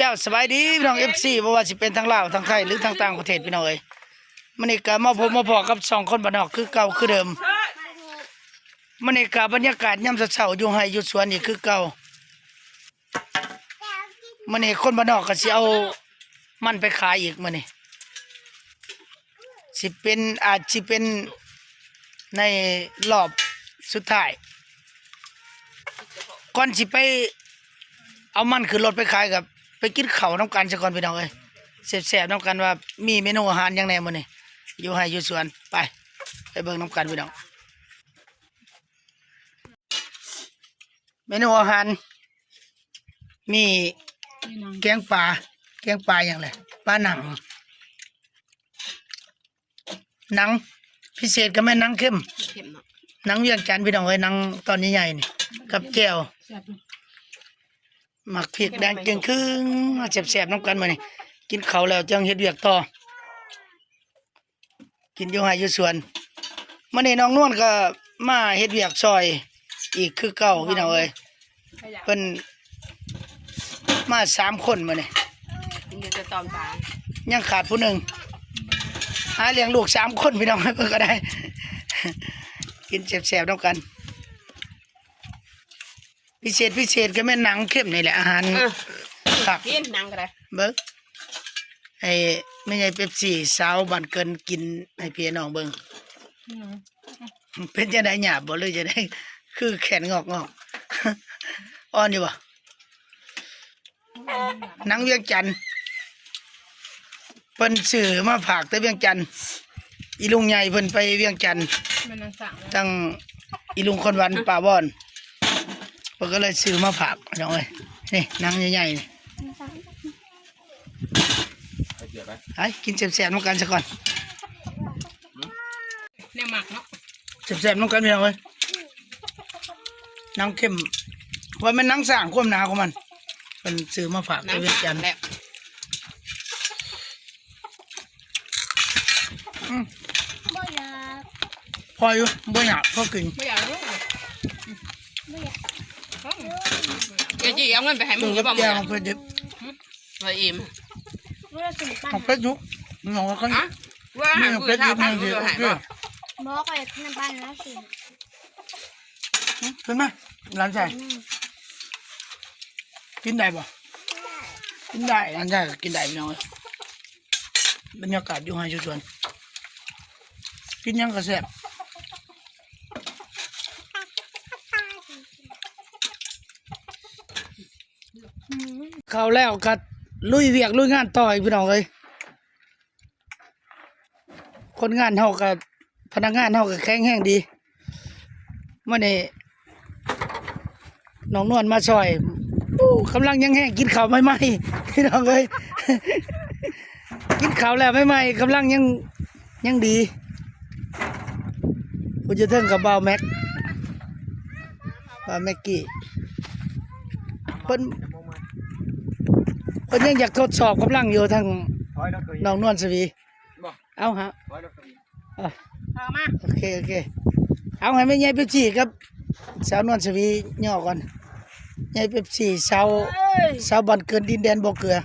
เจ้าสบายดีพี่น้องเอฟซีบ่ว่าสิเป็นทางลาวทางไทยหรือทางต่างประเทศพี่น้องเอ้ยมันนี่ก็มาพบมาพอกับสองคนบ้านนอกคือเก่าคือเดิมมันนี่ก็บรรยากาศยามเช้าๆอยู่ไห้อยู่สวนนี่คือเก่ามันนี่คนบ้านนอกก็สิเอามันไปขายอีกมันนี่สิเป็นอาจสิเป็นในรอบสุดท้ายก่อนสิไปเอามันขึ้นรถไปขายกับ ไปกินเขาน้ำกันซะก่อนพี่น้องเอ้ยแซ่บๆน้ำกันว่ามีเมนูอาหารยังแหมื้อนี้อยู่ให้อยู่สวนไป ไปเบิ่งน้ำกันพี่น้องเมนูอาหาร มีแกงปลาแกงปลาอย่างไรปลาหนังหนังพิเศษก็แม่นหนังเข้มเข็มเนาะหนังเวียงจันทน์พี่น้องเอ้ยหนังตอนนี้ใหญ่นี่กับแก้ว หมักพริกแดงเกรียงครึ่งมาแสบๆน้ำกันมานี่กินเขาวแล้วจังเฮ็ดเวียกต่อ กินอยู่ไห้อยู่สวนมื่อนี้น้องนวลก็มาเฮ็ดเวียกซอย อีกคือเก่าพี่น้องเอ้ยขยะเพิ่นมาสามคนมานี่กินจะตอมตายังขาดผู้หนึ่งหาเลี้ยงลูกสามคนพี่น้องเพิ่นก็ได้ กินแสบๆน้ำกัน พิเศษพิเศษก็แม่นหนังเข้มนี่แหละอาหารเออครับกินนังก็ได้เบิ้งไอ้ไม่ใช่เป๊ปซี่สาวบันเกินกินให้พี่น้องเบิ้งเป็นจะได้หยาบบ่เลยจะได้ คือแขนงอกงอกอ่อนอยู่บ่หนังเวียงจันทน์เพิ่นสื่อมาฝากแต่เวียงจันทน์อีลุงใหญ่เพิ่นไปเวียงจันทน์มันนังสั่งตั้งอีลุงคนวันป่าบอน เพิ่นก็เลยซื้อมาฝากน้องเอ้ยนี่หนังใหญ่ๆนี่ไอ้กินแซ่บๆน้ำกันซะก่อนเนี่ยหมักเนาะแซ่บๆน้ำกันพี่น้องเอ้ยน้ำเข้มว่ามันนังสร้างความหนาของมันเป็นซื้อมาฝากไปนังเวียงจันทน์แล้วบ่อยากพออยู่บ่อยากพอกิน ไม่อยากรู้ บ่อยาก เดี๋ยวจีเอาเงินไปให้มึดูงกัจะบบอกมึแก้งวของเพื่อนดิบไปอิ่มบ่อยากกินปั้นของเพื่อนยุกน้องว่าเขา อะว่า ไม่ หา ของ กู เพื่อน เท่า ยุก พั นั่ น ง กู สิ จะ โอ หาย เค บ่ บอกไปน้ำปั้นแล้วสิขึ้นไหมร้านชายกินได้บ่กินได้ร้านชายก็กินได้พี่น้องเอ้ยบรรยากาศอยู่ให้ชวแซ่บเข้าแล้วก็ลุยเวียกลุยงานต่ออีกพี่น้องเอ้ยคนงานเฮากับพนักงานเฮาก็แข็งแรงดีมื่อนี้น้องนวลมาซอยอู้กำลังยังแห้งกินข้าวใหม่ๆพี่น้องเอ้ยกินข้าวแล้วใหม่ๆกำลังยังยังดีผู้จะเทิงกับบ่าวแม็กบ่าวแม็กกี้เพิ่น เพิ่นยังอยากทดสอบกำลังอยู่ทางน้องนวลสวีบอกเอาฮะอะเอามาโอเคโอเคเอาให้แม่ใหญ่เป๊ปซี่ครับสาวนวลสวีย่อก่อนใหญ่เป๊ปซี่สาวสาวบันเกินดินแดนบ่เกลือ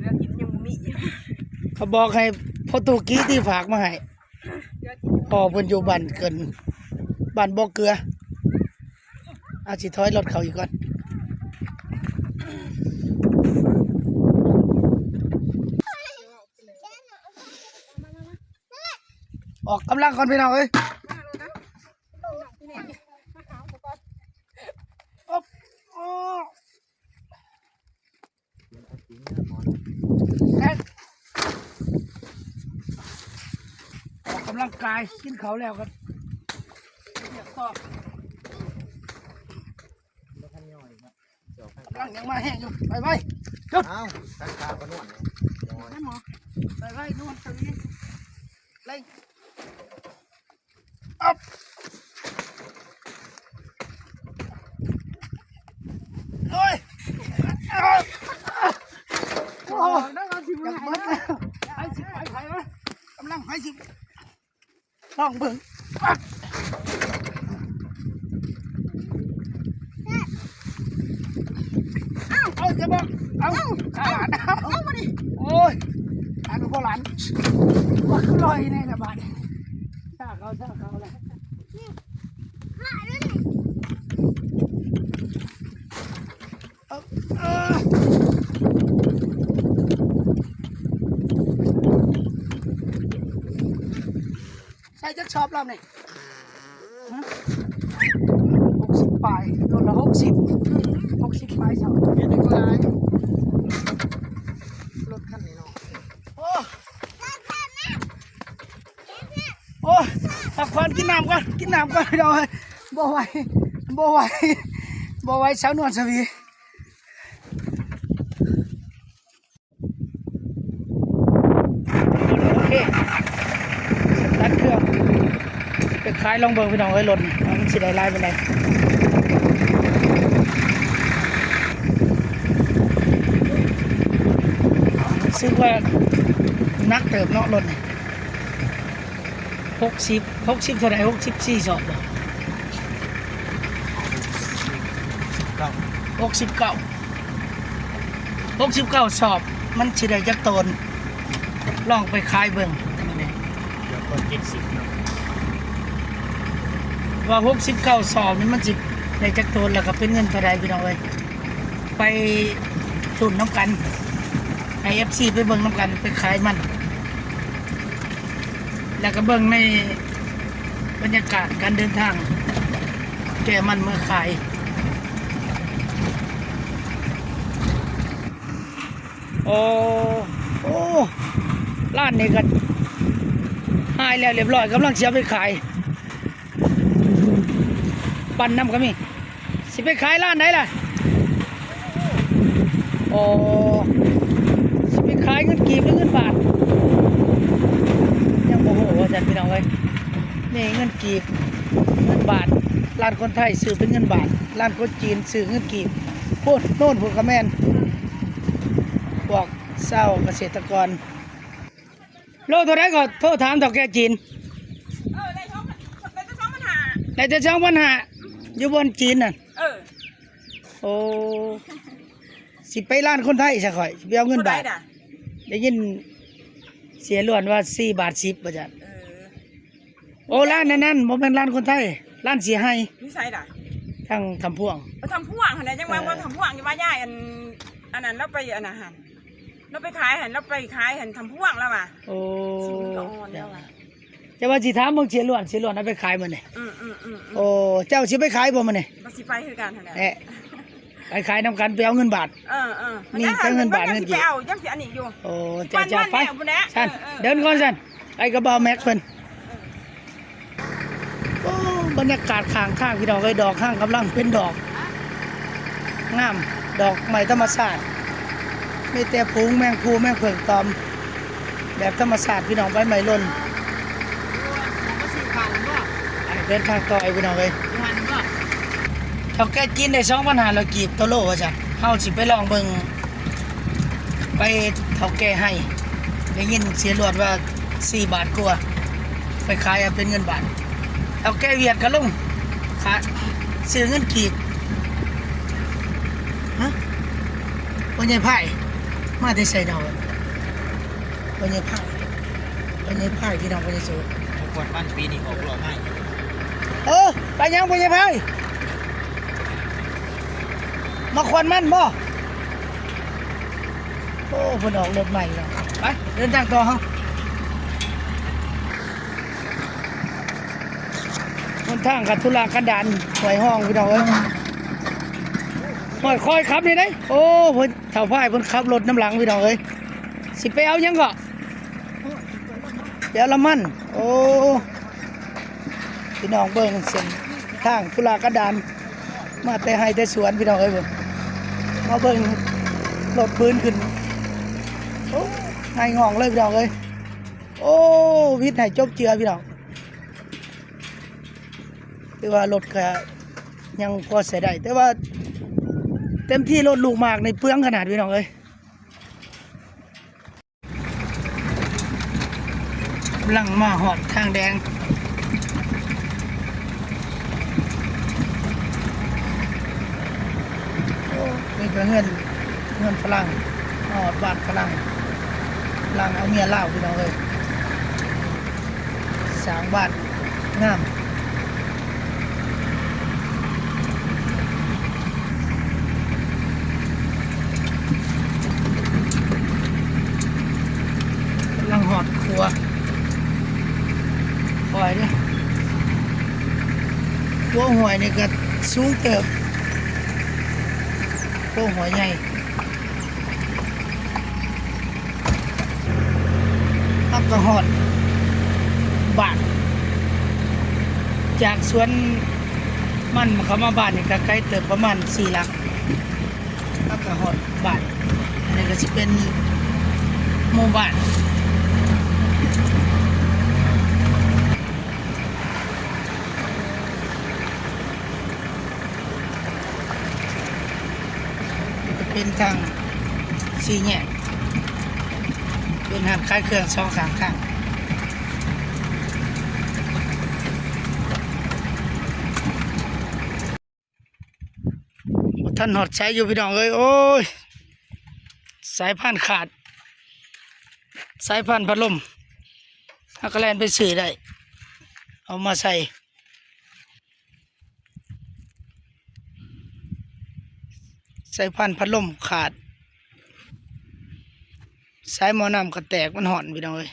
เดี๋ยวกินยังบ่มีเขาบอกให้พ่อตูกี้ที่ฝากมาให้พ่อเพิ่นอยู่บ้านเกินบ้านบ่เกลือเอาสิถอยรถเขาอีกก่อนออกกำลังก่อนพี่น้องเอ้ยออกกำลังกายกินเขาแล้วครับอยาก ต่อกำลังยังมาแห้งอยู่ไปไปจุดอ้าวตั้งตาก็นวดเลยไปไปนวดตรงนี้เล่งอ๊อบโอ้ยอ๊อบโอ้ยอยากเบิดแล้วไปสิไปไปวะกำลังไปสิลองเบิ่งอ๊อบ จะบอกเอาข้าหลานเอาเอามาดิโอ้ยหลานกับพ่อหลานว่าคือ ลอยในระบาดถ้าเขาถ้าเขาและเอาเอาใส่จะชอบเราเนี่ยหกสิบปลายรถละหกสิบหกสิบปลายสองเดี๋ยวนี้ก็ได้รถคันนี้เนาะโอ้โอ้พั กินน้ำก่อนกินน้ำก่อนพี่น้องเอ้ยบ่ไหวบ่ไหวบ่ไหวสาวนวลสวีโอเคตาร์ทเครื่องไปขายลองเบิ่งพี่น้องเอ้ยรถนี่ว่ามันสิได้หลายปานใดซึ่งว่านักเติบเนาะรถ หกสิบหกสิบเท่าไหร่หกสิบสี่สอบหกสิบเก้าหกสิบเก้าสอบ มันสิได้จักตนลองไปขายเบิ่งมื้อนี้เดี๋ยวคนเจ็ดสิบเนาะว่าหกสิบเก้าสอบนี่มันสิได้จักตนแล้วก็เป็นเงินเท่าไหร่พี่น้องเอ้ยไปทุนน้ำกันไอเอฟซีไปเบิ่งน้ำกันไปขายมัน แล้วก็เบิ่งในบรรยากาศการเดินทาง แกมันเมื่อขายโอ้โอ้ร้านนี้ก็หายแล้วเรียบร้อยกำลังเสียไปขาย ปั่นน้ำก็มีสิไปขายร้านไหนล่ะโอ้สิไปขายเงินกีบหรือเงินบาท ยังโมโหว่าจันพี่น้องเอ้ยนี่เงินกีบเงินบาทร้านคนไทยซื้อเป็นเงินบาทร้านคนจีนซื้อเงินกีบพูดโน่นพูดกระแมนพวกเศร้าเกษตรกรโลเท่าไรก็โทษถามต่อแกจีนเออได้ท้องได้ท้องมันหาในแต่ช่องปัญหาอยู่บนจีนน่ะเออโอ้สิไปร้านคนไทยสักข่อยสิไปเอาเงินบาทผู้ใดน่ะได้ยินเสียล้วนว่าสี่บาทสิบประจันเออ โอ้ร้านนั้นนั่นโมเป็นร้านคนไทยร้านเสียให้นิสัยน่ะทางทำพ่วงไปทำพ่วงหั่นน่ะยังมาบ่ทำพ่วงอยู่ว่าย่ายอันอันนั้นเราไปอันอาหารเราไปขายหันเราไปขายหันทำพ่วงแล้วว่ะโอ้ชีวิตก็อ่อนแล้วอะจะว่าสิถามมึงเสียล้วนเสียล้วนเอาไปขายมันนี่อืมอืมอืมอืมโอ้เจ้าสิไปขายบ่มันนี่บ่สิไปคือกันหั่นน่ะแหะไปขายนำกันไปเอาเงินบาทเออเออนี่ทั้งเงินบาทเงินกี่ไปเอายังสิอันนี้อยู่โอ้เจ้าเจ้าไปปั้นๆแล้วพุ่นแหละสันเออเออเดินก่อนสันไปกระเป๋าแม็กเพิ่นโอ้ บรรยากาศข้างข้างพี่น้องเอ้ยดอกข้างกำลังเป็นดอกงามดอกไม้ธรรมชาติไมีแต่พูงแมงภูแมงเผิงตอม แบบธรรมชาติพี่น้องใบไม้หล่นเปเดินทางต่อไอ้พี่น้องเอ้ยเท่าแก่กินได้สองปัญหาเรากีบตัวโลว่าจ้ะเฮาสิไปลองเบิ่งไปเท่าแก่ให้ได้ยินเสียรวดว่าสี่บาทกว่าไปขายเป็นเงินบาท เท่าแก่เวียดกันลุงขายซื้อเงินกีบฮะวันยายไผ่มาได้ใส่ดอกวันยายไผ่วันยายไผ่พี่น้องวันยายโสทุกคนบ้านปีนี้ออกหล่อให้เออไปยังวันยายไผ่มาควันมันบ่โอ้เพนออกรถใหม่แล้วไปเดินทางต่อเฮา คนทางกับทุลากันดานหวยห้องพี่น้องเอ้ยหอยคอยขับนี่ได้โอ้เพิ่นเท่าพ่ายเพิ่นขับรถน้ำหลังพี่น้องเอ้ยสิไปเอายังก็เดี๋ยวละมัน โอ้พี่น้องเบิ่งเส้นทางทุลากันดาน มาแต่ให้แต่สวนพี่น้องเอ้ยเบิ่งมาเบิ่งรถพื้นขึ้นโอ้ไงงองเลยพี่น้องเอ้ยโอ้วิทย์ให้จบเจือพี่น้อง แต่ว่ารถก็ยังพอใส่ได้แต่ว่า เต็มที่รถลูกมากในเปลืองขนาดพี่น้องเอ้ยกำลังมาหอดทางแดงโอ้นี่ก็เงินเงินฝรั่งหอดบานฝรั่งฝรั่งเอาเมียเล่าพี่น้องเลยสางบานงามกำลังหอดครัวคอยเด้ครัว หวยนี่ก็สูงเติบครัวหัวใหญ่อักกหอดบานจากสวนมันเข้ามาบ้านนี่ก็ไกล้เติบประมาณสี่หลักอักกหอดบานอันนี้ก็จะเป็นหมู่บ้าน เป็นทางสี่แยกเป็นหันคล้ายเครื่องสองสามข้างท่านหอดใช้อยู่พี่น้องเอ้ยโอ้ย สายพานขาด สายพานพัดลมฮักกะแลนไปสื่อได้ เอามาใส่ สายพานพัดลมขาด สายหมอน้ำก็แตกมันห่อนพี่น้องเอ้ย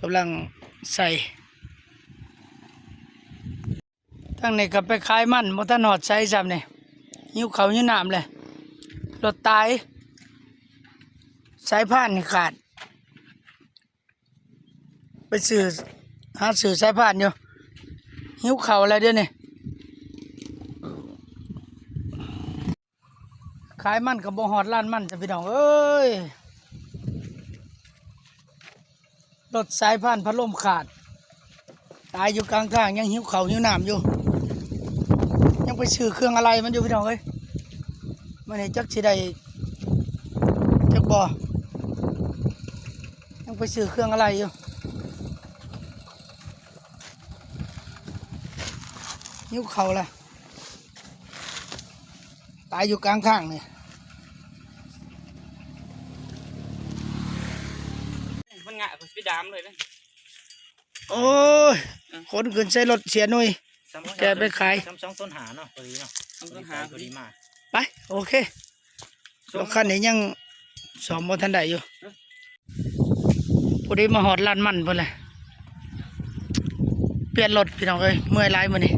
กำลังใส่ทั้งนี้ก็ไปขายมันมทันหอดใส่ซ้ำเนี่ยหิ้วเขาวหิวน้ำเลยรถตาย สายพานี่ขาด ไปสื่อหาสื่อสายพานอยู่ หิ้วเขาอะไรเดี๋ยวนี้ ขายมันกับบ่หอดร้านมันจะพี่น้องเอ้ยรถสายพานพัดลมขาด ตายอยู่กลางทางยังหิวเขาวหิวน้ำอยู่ ยังไปซื้อเครื่องอะไรมันอยู่พี่น้องเอ้ยมันนี่จักสิได้จักบอยังไปซื้อเครื่องอะไรอยู่หิวเขาวละตายอยู่กลางทางเนี่มันงะก็สิดามเลยนะโอ้ยคนขึ้นใส่รถเสียหน่วยแกไปขาย ซ้ำสองต้นหาเนาะพอดีเนาะต้นหาพอดีมากไป โอเครถคันนี้ยังสอมบ่ทันได้อยู่พอดีมาหอดลานมันเพิ่นเลยเปลี่ยนรถพี่น้องเอ้ยเมื่อยหลายมื้อนี้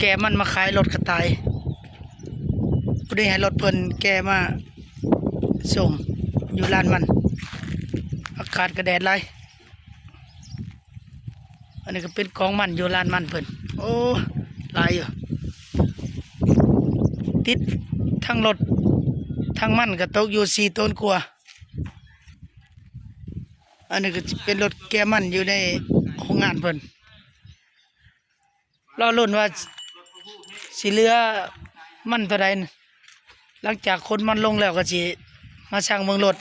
แกมันมาขายรถกระต่ายพอดีให้รถเพิ่นแกมาส่งอยู่ลานมัน อากาศกระแดดหลายอันนี้ก็เป็นของมันอยู่ลานมันเพิ่นโอ้ลายอยู่ติดทั้งรถทั้งมันก็ตกอยู่สี่ต้นกว่าอันนี้ก็เป็นรถแกมันอยู่ในโรงงานเพิ่นรอลุ้นว่าสิเลือมันเท่าใดน่ะหลังจากคนมันลงแล้วก็สิมาช่างเมืองรถ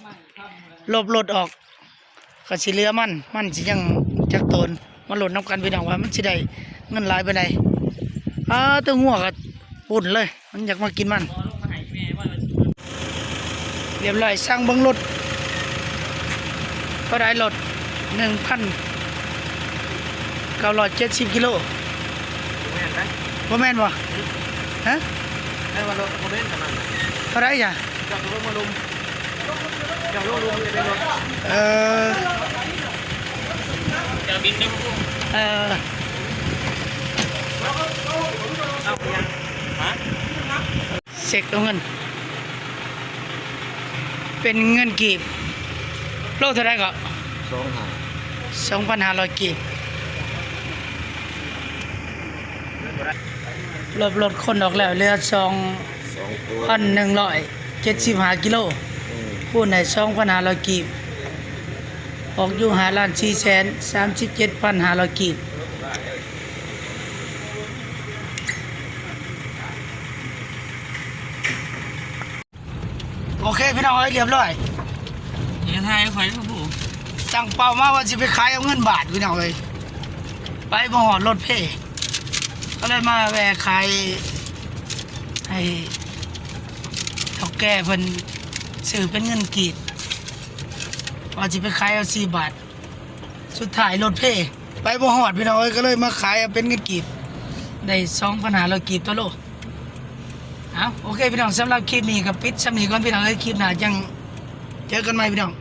ลบรถออก ก็สิเหลือมันมันสิยังจักตนมาหล่นน้ำกันพี่น้องว่ามันสิได้เงินหลายไปไหนอ้าตัวงัวก็ปุ่นเลย มันอยากมากินมัน เรียบร้อยสั่งเบังรถก็ได้รถหนึ่งพันเก้าร้อยเจ็ดสิบกิโลแม่นไหมว่าแม่นวะฮะให้ว่ารถโมเดลกันนั่นเท่าไรจ้ะจับรถมาลุมจับรถลุมจะ เป็นรถเออจะบินได้พุ่งเออเอาไปยังฮะเช็คเอาเงิน เป็นเงินกีบโลเท่าไรก็สองหาสองพันห้าร้อยกีบรถรถคนออกแล้วเหลือสองพันหนึ่งร้อยเจ็ดสิบห้ากิโล พูดในสองพันห้าร้อยกีบ ออกอยู่หาล้านสี่แสนสามสิบเจ็ดพันห้าร้อยกีบโอเคพี่น้องเอ้ยเรียบร้อยอย่าทายไฟครับผู้ตั้งเป้ามาว่าจะไปขายเอาเงินบาทพี่น้องเอ้ยไปบ่หอดรถเพ่ก็เลยมาแวะขายให้เท่าแก่เพิ่น ซื้อเป็นเงินกีดว่าจะไปขายเอาสี่บาท สุดท้ายรถเพ่ไปบ่หอดพี่น้องเอ้ยก็เลยมาขายเอาเป็นเงินกีบได้สองปัญหาเรากีบตัวโลเอาโอเคพี่น้องสำหรับคลิปนี้กับปิดสำนีก่อนพี่น้องเอ้ยคลิปหน้าจังเจอกันใหม่พี่น้อง